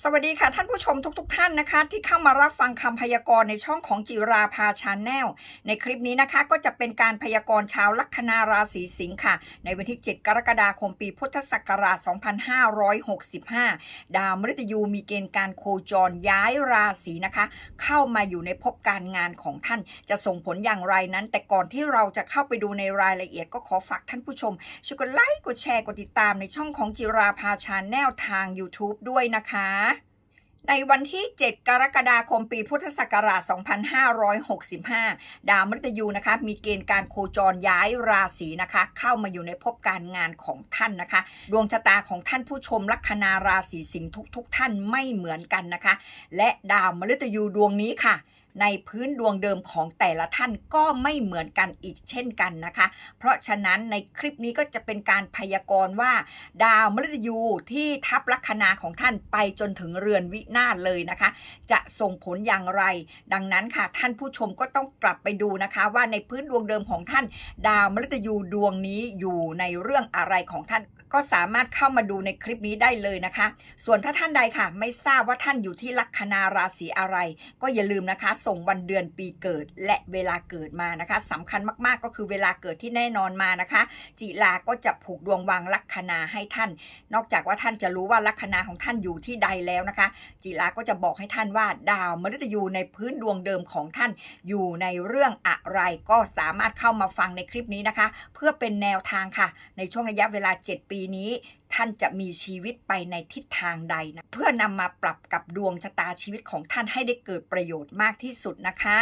สวัสดีค่ะท่านผู้ชมทุกๆทท่านนะคะ ที่เข้ามารับฟังคำพยากรณ์ในช่องของจิราภาชาแนลในคลิปนี้นะคะ ก็จะเป็นการพยากรณ์ชาวลัคนาราศีสิงค์ค่ะ ในวันที่ 7 กรกฎาคมปีพุทธศักราช 2565 ดาวมฤตยูมีเกณฑ์การโคจรย้ายราศีนะคะ เข้ามาอยู่ในภพการงานของท่านจะส่งผลอย่างไรนั้น แต่ก่อนที่เราจะเข้าไปดูในรายละเอียดก็ขอฝากท่านผู้ชมช่วยกดไลค์กดแชร์กดติดตามในช่องของจิราภาชาแนลทาง YouTube ด้วยนะคะ ในวันที่ 7 กรกฎาคมปีพุทธศักราช 2565 ดาวมฤตยูนะคะ มีเกณฑ์การโคจรย้ายราศีนะคะ เข้ามาอยู่ในภพการงานของท่านนะคะ ดวงชะตาของท่านผู้ชมลัคนาราศีสิงห์ทุกๆทท่านไม่เหมือนกันนะคะ และดาวมฤตยูดวงนี้ค่ะ ในพื้นดวงเดิมของแต่ละท่านก็ไม่เหมือนกันอีกเช่นกันนะคะ เพราะฉะนั้นในคลิปนี้ก็จะเป็นการพยากรณ์ว่า ดาวมฤตยูที่ทับลัคนาของท่านไปจนถึงเรือนวินาศเลยนะคะ จะส่งผลอย่างไร ดังนั้นค่ะท่านผู้ชมก็ต้องกลับไปดูนะคะว่าในพื้นดวงเดิมของท่าน ดาวมฤตยูดวงนี้อยู่ในเรื่องอะไรของท่าน ก็สามารถเข้ามาดูในคลิปนี้ได้เลยนะคะ ส่วนถ้าท่านใดค่ะ ไม่ทราบว่าท่านอยู่ที่ลัคนาราศีอะไร ก็อย่าลืมนะคะ ส่งวันเดือนปีเกิดและเวลาเกิดมานะคะสำคัญมากๆก็คือเวลาเกิดที่แน่นอนมานะคะ จิลาก็จะผูกดวงวางลัคนาให้ท่าน นอกจากว่าท่านจะรู้ว่าลัคนาของท่านอยู่ที่ใดแล้วนะคะ จิลาก็จะบอกให้ท่านว่าดาวมฤตยูในพื้นดวงเดิมของท่านอยู่ในเรื่องอะไรก็สามารถเข้ามาฟังในคลิปนี้นะคะ เพื่อเป็นแนวทางค่ะ ในช่วงระยะเวลา 7 ปีนี้ท่านจะมีชีวิตไปในทิศทางใดนะเพื่อนำมาปรับกับดวงชะตาชีวิตของท่านให้ได้เกิดประโยชน์มากที่สุดนะคะ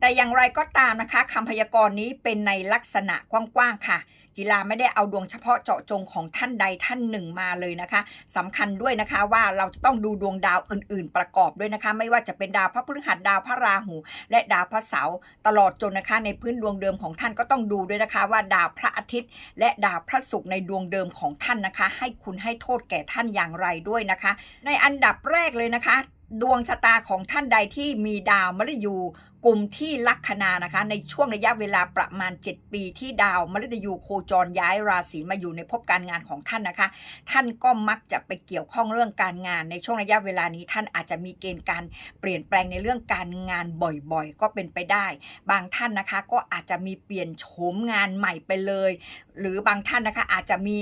แต่อย่างไรก็ตามนะคะคำพยากรณ์นี้เป็นในลักษณะกว้างๆค่ะ จิลาไม่ได้เอาดวงเฉพาะเจาะจงของท่านใดท่านหนึ่งมาเลยนะคะสำคัญด้วยนะคะว่าเราจะต้องดูดวงดาวอื่น ๆ ประกอบด้วยนะคะ ไม่ว่าจะเป็นดาวพระพฤหัสดาวพระราหู และดาวพระเสาร์ตลอดจนนะคะในพื้นดวงเดิมของท่านก็ต้องดูด้วยนะคะ ว่าดาวพระอาทิตย์ และดาวพระศุกร์ในดวงเดิมของท่านนะคะ ให้คุณให้โทษแก่ท่านอย่างไรด้วยนะคะ ในอันดับแรกเลยนะคะดวงชะตาของท่านใดที่มีดาวมฤตยู กลุ่มที่ลัคนานะคะ ในช่วงระยะเวลาประมาณ 7 ปีที่ดาวมฤตยูโคจรย้ายราศีมาอยู่ในภพการงานของท่านนะคะ ท่านก็มักจะไปเกี่ยวข้องเรื่องการงาน ในช่วงระยะเวลานี้ท่านอาจจะมีเกณฑ์การเปลี่ยนแปลงในเรื่องการงานบ่อยๆ ก็เป็นไปได้ บางท่านนะคะก็อาจจะมีเปลี่ยนโฉมงานใหม่ไปเลย หรือบางท่านนะคะอาจจะมี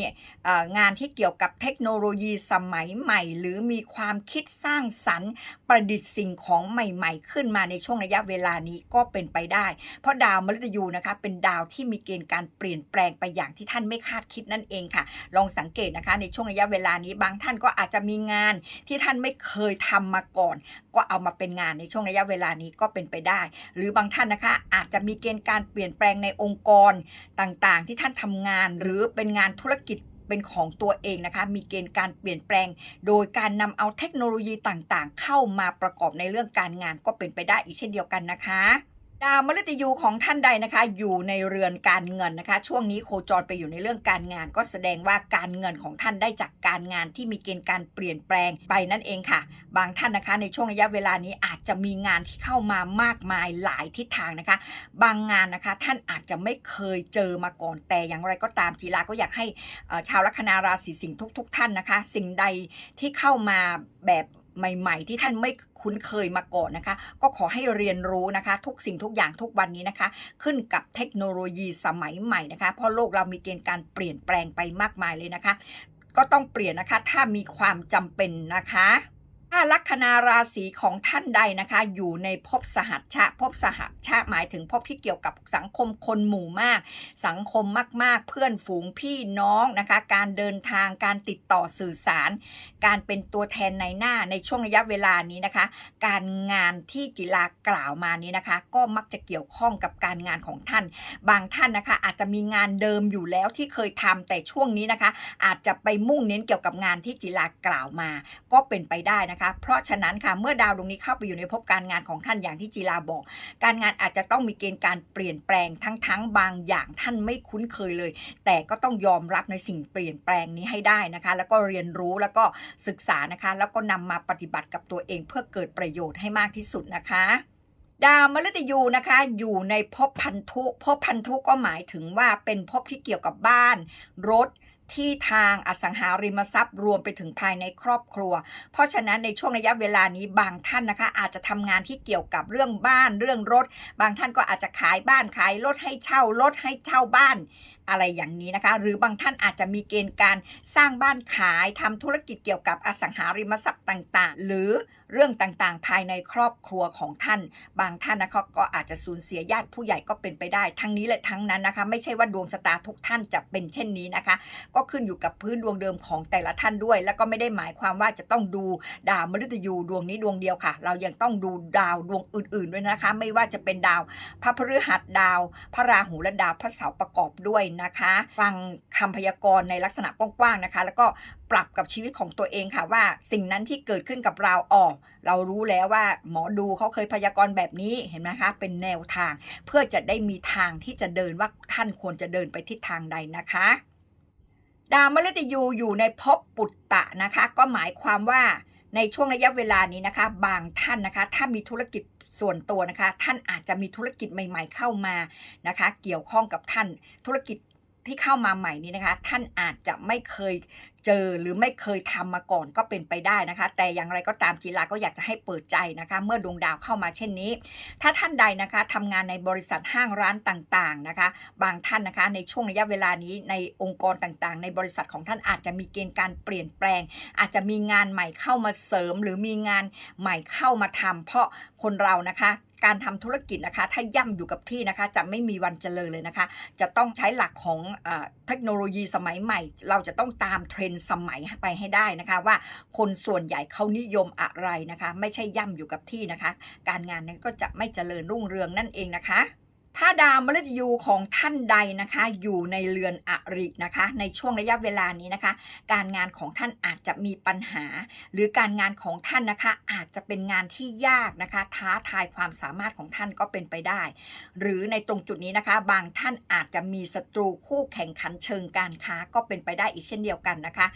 งานที่เกี่ยวกับเทคโนโลยีสมัยใหม่ หรือมีความคิดสร้างสรรค์ประดิษฐ์สิ่งของใหม่ ๆ ขึ้นมาในช่วงระยะเวลานี้ก็เป็นไปได้ เพราะดาวมฤตยูนะคะเป็นดาวที่มีเกณฑ์การเปลี่ยนแปลงไปอย่างที่ท่านไม่คาดคิดนั่นเองค่ะ ลองสังเกตนะคะในช่วงระยะเวลานี้บางท่านก็อาจจะมีงานที่ท่านไม่เคยทำมาก่อน ก็เอามาเป็นงานในช่วงระยะเวลานี้ก็เป็นไปได้ หรือบางท่านนะคะอาจจะมีเกณฑ์การเปลี่ยนแปลงในองค์กรต่างๆ ที่ท่านทำงาน หรือเป็นงานธุรกิจ เป็นของตัวเองนะคะ มีเกณฑ์การเปลี่ยนแปลง โดยการนำเอาเทคโนโลยีต่างๆ เข้ามาประกอบในเรื่องการงานก็เป็นไปได้อีกเช่นเดียวกันนะคะ ดาวมฤตยูของท่านใดนะคะ อยู่ในเรือนการเงินนะคะ ช่วงนี้โคจรไปอยู่ในเรื่องการงาน ก็แสดงว่าการเงินของท่านได้จากการงานที่มีเกณฑ์การเปลี่ยนแปลงไปนั่นเองค่ะ บางท่านนะคะ ในช่วงระยะเวลานี้อาจจะมีงานที่เข้ามามากมายหลายทิศทางนะคะ บางงานนะคะท่านอาจจะไม่เคยเจอมาก่อนแต่อย่างไรก็ตามจีราก็อยากให้ชาวลัคนาราศีสิงห์ทุก ๆ ท่านนะคะ สิ่งใดที่เข้ามาแบบ ใหม่ ๆ ที่ท่านไม่คุ้นเคยมาก่อนนะคะ ก็ขอให้เรียนรู้นะคะ ทุกสิ่งทุกอย่างทุกวันนี้นะคะ ขึ้นกับเทคโนโลยีสมัยใหม่นะคะ เพราะโลกเรามีเกณฑ์การเปลี่ยนแปลงไปมากมายเลยนะคะ ก็ต้องเปลี่ยนนะคะถ้ามีความจำเป็นนะคะ ถ้าลัคนาราศีของท่านใดนะคะ อยู่ในภพสหัชชะภพสหัชชะหมายถึงภพที่เกี่ยวกับสังคมคนหมู่มาก สังคมมาก ๆ เพื่อนฝูงพี่น้องนะคะ การเดินทางการติดต่อสื่อสาร การเป็นตัวแทนในหน้าในช่วงระยะเวลานี้นะคะ การงานที่จิลากล่าวมานี้นะคะ ก็มักจะเกี่ยวข้องกับการงานของท่าน บางท่านนะคะ อาจจะมีงานเดิมอยู่แล้วที่เคยทำแต่ช่วงนี้นะคะ อาจจะไปมุ่งเน้นเกี่ยวกับงานที่จิลากล่าวมา ก็เป็นไปได้นะคะเพราะฉะนั้นค่ะเมื่อดาวดวงนี้เข้าไปอยู่ในภพการงานของท่านอย่างที่จิลาบอก การงานอาจจะต้องมีเกณฑ์การเปลี่ยนแปลงทั้งๆบางอย่างท่านไม่คุ้นเคยเลย แต่ก็ต้องยอมรับในสิ่งเปลี่ยนแปลงนี้ให้ได้นะคะ แล้วก็เรียนรู้แล้วก็ศึกษานะคะ แล้วก็นำมาปฏิบัติกับตัวเองเพื่อเกิดประโยชน์ให้มากที่สุดนะคะดาวมฤตยูนะคะอยู่ในภพพันธุภพพันธุก็หมายถึงว่าเป็นภพที่เกี่ยวกับบ้าน รถ ที่ทางอสังหาริมทรัพย์รวมไปถึงภายในครอบครัว เพราะฉะนั้นในช่วงระยะเวลานี้บางท่านนะคะ อาจจะทำงานที่เกี่ยวกับเรื่องบ้านเรื่องรถ บางท่านก็อาจจะขายบ้านขายรถให้เช่ารถให้เช่าบ้าน อะไรอย่างนี้นะคะ หรือบางท่านอาจจะมีเกณฑ์การสร้างบ้านขายทำธุรกิจเกี่ยวกับอสังหาริมทรัพย์ต่างๆ หรือเรื่องต่างๆ ภายในครอบครัวของท่าน บางท่านนะคะก็อาจจะสูญเสียญาติผู้ใหญ่ก็เป็นไปได้ ทั้งนี้และทั้งนั้นนะคะ ไม่ใช่ว่าดวงชะตาทุกท่านจะเป็นเช่นนี้นะคะ ก็ขึ้นอยู่กับพื้นดวงเดิมของแต่ละท่านด้วย แล้วก็ไม่ได้หมายความว่าจะต้องดูดาวมฤตยูดวงนี้ดวงเดียวค่ะ เรายังต้องดูดาวดวงอื่น ๆด้วยนะคะ ไม่ว่าจะเป็นดาวพระพฤหัสดาว พระราหูและดาวพระเสาร์ประกอบด้วยนะคะ ฟังคำพยากรณ์ในลักษณะกว้างๆนะคะ แล้วก็ปรับกับชีวิตของตัวเองค่ะว่า สิ่งนั้นที่เกิดขึ้นกับเราออกเรารู้แล้วว่าหมอดูเขาเคยพยากรณ์แบบนี้เห็นไหมคะ เป็นแนวทาง เพื่อจะได้มีทางที่จะเดินว่าท่านควรจะเดินไปทิศทางใดนะคะดาวมฤตยูอยู่ในภพปุตตะนะคะ ก็หมายความว่าในช่วงระยะเวลานี้นะคะ บางท่านนะคะ ถ้ามีธุรกิจส่วนตัวนะคะ ท่านอาจจะมีธุรกิจใหม่ ๆ เข้ามานะคะ เกี่ยวข้องกับท่านธุรกิจ ที่เข้ามาใหม่นี้นะคะ ท่านอาจจะไม่เคยเจอหรือไม่เคยทำมาก่อนก็เป็นไปได้นะคะ แต่อย่างไรก็ตามจีราก็อยากจะให้เปิดใจนะคะ เมื่อดวงดาวเข้ามาเช่นนี้ ถ้าท่านใดนะคะทำงานในบริษัทห้างร้านต่างๆนะคะ บางท่านนะคะในช่วงระยะเวลานี้ในองค์กรต่างๆ ในบริษัทของท่านอาจจะมีเกณฑ์การเปลี่ยนแปลง อาจจะมีงานใหม่เข้ามาเสริม หรือมีงานใหม่เข้ามาทำเพราะคนเรานะคะการทำธุรกิจนะคะ ถ้าย่ำอยู่กับที่นะคะ จะไม่มีวันเจริญเลยนะคะ จะต้องใช้หลักของอเทคโนโลยีสมัยใหม่ เราจะต้องตามเทรน็นสมัยไปให้ได้นะคะ ว่าคนส่วนใหญ่เขานิยมอะไรนะคะ ไม่ใช่ย่ำอยู่กับที่นะคะ การงานนั้นก็จะไม่เจริญรุ่งเรืองนั่นเองนะคะ ถ้าดาวมฤตยูของท่านใดนะคะ อยู่ในเรือนอรินะคะ ในช่วงระยะเวลานี้นะคะ การงานของท่านอาจจะมีปัญหา หรือการงานของท่านนะคะ อาจจะเป็นงานที่ยากนะคะ ท้าทายความสามารถของท่านก็เป็นไปได้ หรือในตรงจุดนี้นะคะ บางท่านอาจจะมีศัตรูคู่แข่งขันเชิงการค้าก็เป็นไปได้อีกเช่นเดียวกันนะคะ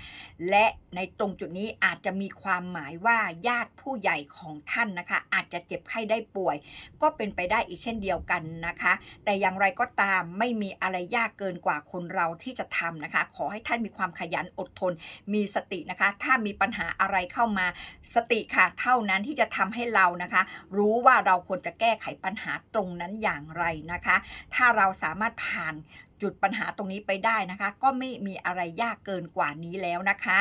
และในตรงจุดนี้อาจจะมีความหมายว่าญาติผู้ใหญ่ของท่านนะคะ อาจจะเจ็บไข้ได้ป่วย ก็เป็นไปได้อีกเช่นเดียวกันนะคะแต่อย่างไรก็ตามไม่มีอะไรยากเกินกว่าคนเราที่จะทำนะคะ ขอให้ท่านมีความขยันอดทน มีสตินะคะ ถ้ามีปัญหาอะไรเข้ามาสติค่ะ เท่านั้นที่จะทำให้เรานะคะ รู้ว่าเราควรจะแก้ไขปัญหาตรงนั้นอย่างไรนะคะ ถ้าเราสามารถผ่านจุดปัญหาตรงนี้ไปได้นะคะ ก็ไม่มีอะไรยากเกินกว่านี้แล้วนะคะ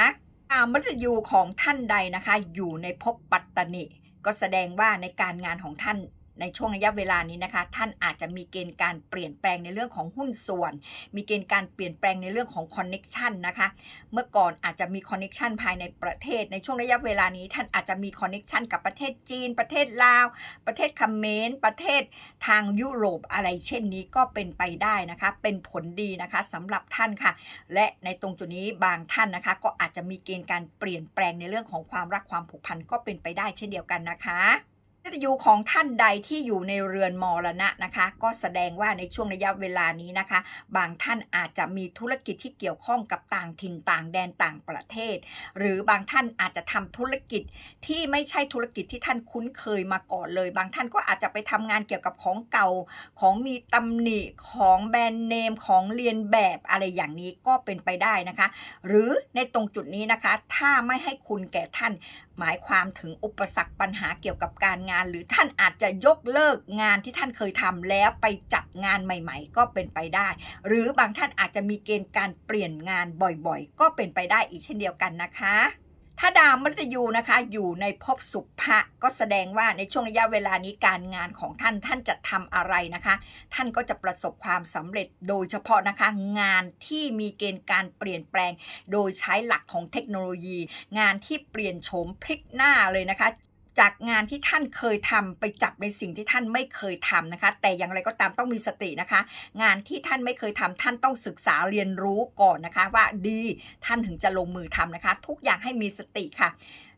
ดามฤตยูของท่านใดนะคะ อยู่ในภพปัตตนิก็แสดงว่าในการงานของท่าน ในช่วงระยะเวลานี้นะคะ ท่านอาจจะมีเกณฑ์การเปลี่ยนแปลงในเรื่องของหุ้นส่วน มีเกณฑ์การเปลี่ยนแปลงในเรื่องของคอนเน็ชันนะคะ เมื่อก่อนอาจจะมีคอนเน็ชันภายในประเทศ ในช่วงระยะเวลานี้ ท่านอาจจะมีคอนเน็ชันกับประเทศจีน ประเทศลาว ประเทศเมรประเทศทางยุโรปอะไรเช่นนี้ก็เป็นไปได้นะคะ เป็นผลดีนะคะสำหรับท่านค่ะ และในตรงจุดนี้บางท่านนะคะ ก็อาจจะมีเกณฑ์การเปลี่ยนแปลงในเรื่องของความรักความผูกพันก็เป็นไปได้เช่นเดียวกันนะคะ มฤตยูของท่านใดที่อยู่ในเรือนมรณะนะคะ ก็แสดงว่าในช่วงระยะเวลานี้นะคะ บางท่านอาจจะมีธุรกิจที่เกี่ยวข้องกับต่างถิ่นต่างแดนต่างประเทศ หรือบางท่านอาจจะทำธุรกิจที่ไม่ใช่ธุรกิจที่ท่านคุ้นเคยมาก่อนเลย บางท่านก็อาจจะไปทำงานเกี่ยวกับของเก่าของมีตำหนิของแบรนด์เนมของเรียนแบบอะไรอย่างนี้ก็เป็นไปได้นะคะ หรือในตรงจุดนี้นะคะ ถ้าไม่ให้คุณแก่ท่านหมายความถึงอุปสรรคปัญหาเกี่ยวกับการงาน หรือท่านอาจจะยกเลิกงานที่ท่านเคยทำแล้วไปจับงานใหม่ ๆ ก็เป็นไปได้ หรือบางท่านอาจจะมีเกณฑ์การเปลี่ยนงานบ่อยๆ ก็เป็นไปได้อีกเช่นเดียวกันนะคะ ถ้าดาวมฤตยูนะคะอยู่ในภพสุภะก็แสดงว่าในช่วงระยะเวลานี้การงานของท่านท่านจะทำอะไรนะคะ ท่านก็จะประสบความสำเร็จโดยเฉพาะนะคะงานที่มีเกณฑ์การเปลี่ยนแปลง โดยใช้หลักของเทคโนโลยี งานที่เปลี่ยนโฉมพลิกหน้าเลยนะคะ จากงานที่ท่านเคยทำไปจับในสิ่งที่ท่านไม่เคยทำนะคะ แต่อย่างไรก็ตามต้องมีสตินะคะ งานที่ท่านไม่เคยทำท่านต้องศึกษาเรียนรู้ก่อนนะคะ ว่าดีท่านถึงจะลงมือทำนะคะ ทุกอย่างให้มีสติค่ะ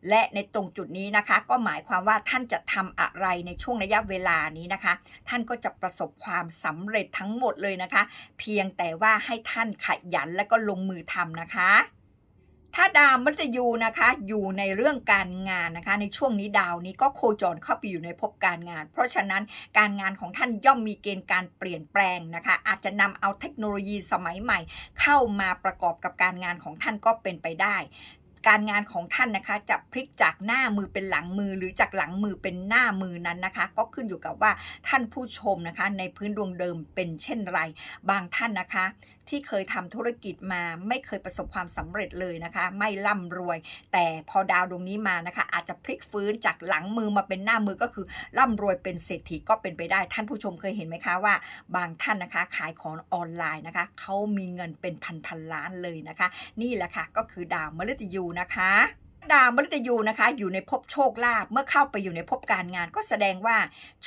และในตรงจุดนี้นะคะ ก็หมายความว่าท่านจะทำอะไรในช่วงระยะเวลานี้นะคะ ท่านก็จะประสบความสำเร็จทั้งหมดเลยนะคะ เพียงแต่ว่าให้ท่านขยันและก็ลงมือทำนะคะ ถ้าดาวมฤตยูนะคะ อยู่ในเรื่องการงานนะคะ ในช่วงนี้ดาวนี้ก็โคจรเข้าไปอยู่ในภพการงาน เพราะฉะนั้นการงานของท่านย่อมมีเกณฑ์การเปลี่ยนแปลงนะคะ อาจจะนำเอาเทคโนโลยีสมัยใหม่ เข้ามาประกอบกับการงานของท่านก็เป็นไปได้การงานของท่านนะคะจะพลิกจากหน้ามือเป็นหลังมือหรือจากหลังมือเป็นหน้ามือนั้นนะคะ ก็ขึ้นอยู่กับว่าท่านผู้ชมนะคะ ในพื้นดวงเดิมเป็นเช่นไร บางท่านนะคะ ที่เคยทำธุรกิจมาไม่เคยประสบความสำเร็จเลยนะคะ ไม่ร่ำรวย แต่พอดาวดวงนี้มานะคะ อาจจะพลิกฟื้นจากหลังมือมาเป็นหน้ามือก็คือร่ำรวยเป็นเศรษฐีก็เป็นไปได้ ท่านผู้ชมเคยเห็นไหมคะว่า บางท่านนะคะขายของออนไลน์นะคะเขามีเงินเป็นพันพันๆล้านเลยนะคะ นี่แหละค่ะก็คือดาวมฤตยูนะคะ ดาวมฤตยูนะคะ อยู่ในภพโชคลาภเมื่อเข้าไปอยู่ในภพการงาน ก็แสดงว่า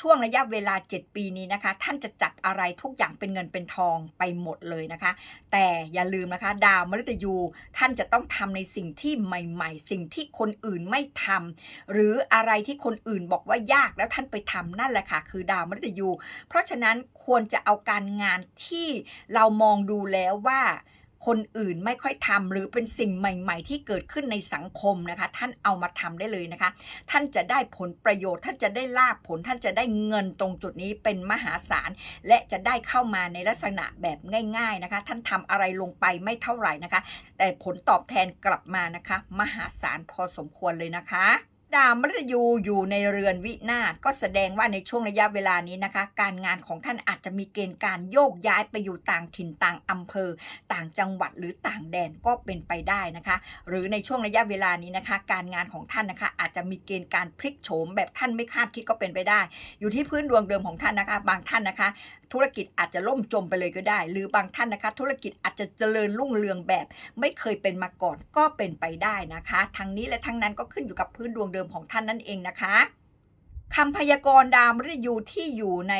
ช่วงระยะเวลา 7 ปีนี้นะคะ ท่านจะจับอะไรทุกอย่างเป็นเงินเป็นทองไปหมดเลยนะคะ แต่อย่าลืมนะคะ ดาวมฤตยูท่านจะต้องทำในสิ่งที่ใหม่ ๆ สิ่งที่คนอื่นไม่ทำหรืออะไรที่คนอื่นบอกว่ายากแล้วท่านไปทำนั่นแหละค่ะ คือดาวมฤตยู เพราะฉะนั้นควรจะเอาการงานที่เรามองดูแล้วว่า คนอื่นไม่ค่อยทำหรือเป็นสิ่งใหม่ ๆ ที่เกิดขึ้นในสังคมนะคะ ท่านเอามาทำได้เลยนะคะ ท่านจะได้ผลประโยชน์ ท่านจะได้ลาบผล ท่านจะได้เงินตรงจุดนี้เป็นมหาศาล และจะได้เข้ามาในลักษณะแบบง่าย ๆนะคะ ท่านทำอะไรลงไปไม่เท่าไหร่นะคะ แต่ผลตอบแทนกลับมานะคะ มหาศาลพอสมควรเลยนะคะ ดาวมฤตยูอยู่ในเรือนวินาศก็แสดงว่าในช่วงระยะเวลานี้นะคะ การงานของท่านอาจจะมีเกณฑ์การโยกย้ายไปอยู่ต่างถิ่นต่างอำเภอ ต่างจังหวัดหรือต่างแดนก็เป็นไปได้นะคะ หรือในช่วงระยะเวลานี้นะคะ การงานของท่านนะคะ อาจจะมีเกณฑ์การพลิกโฉมแบบท่านไม่คาดคิดก็เป็นไปได้ อยู่ที่พื้นดวงเดิมของท่านนะคะ บางท่านนะคะ ธุรกิจอาจจะล่มจมไปเลยก็ได้ หรือบางท่านนะคะ ธุรกิจอาจจะเจริญรุ่งเรืองแบบ ไม่เคยเป็นมาก่อนก็เป็นไปได้นะคะ ทั้งนี้และทั้งนั้นก็ขึ้นอยู่กับพื้นดวงเดิมของท่านนั่นเองนะคะ คำพยากรณ์ดาวมฤตยูที่อยู่ใน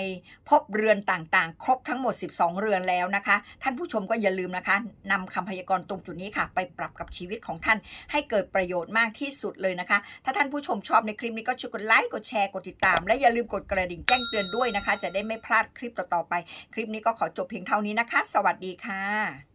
ภพเรือนต่างๆ ครบทั้งหมด 12 เรือนแล้วนะคะ ท่านผู้ชมก็อย่าลืมนะคะนำคำพยากรณ์ตรงจุดนี้ค่ะ ไปปรับกับชีวิตของท่านให้เกิดประโยชน์มากที่สุดเลยนะคะ ถ้าท่านผู้ชมชอบในคลิปนี้ก็ช่วยกดไลค์กดแชร์กดติดตาม และอย่าลืมกดกระดิ่งแจ้งเตือนด้วยนะคะ จะได้ไม่พลาดคลิปต่อๆไป คลิปนี้ก็ขอจบเพียงเท่านี้นะคะ สวัสดีค่ะ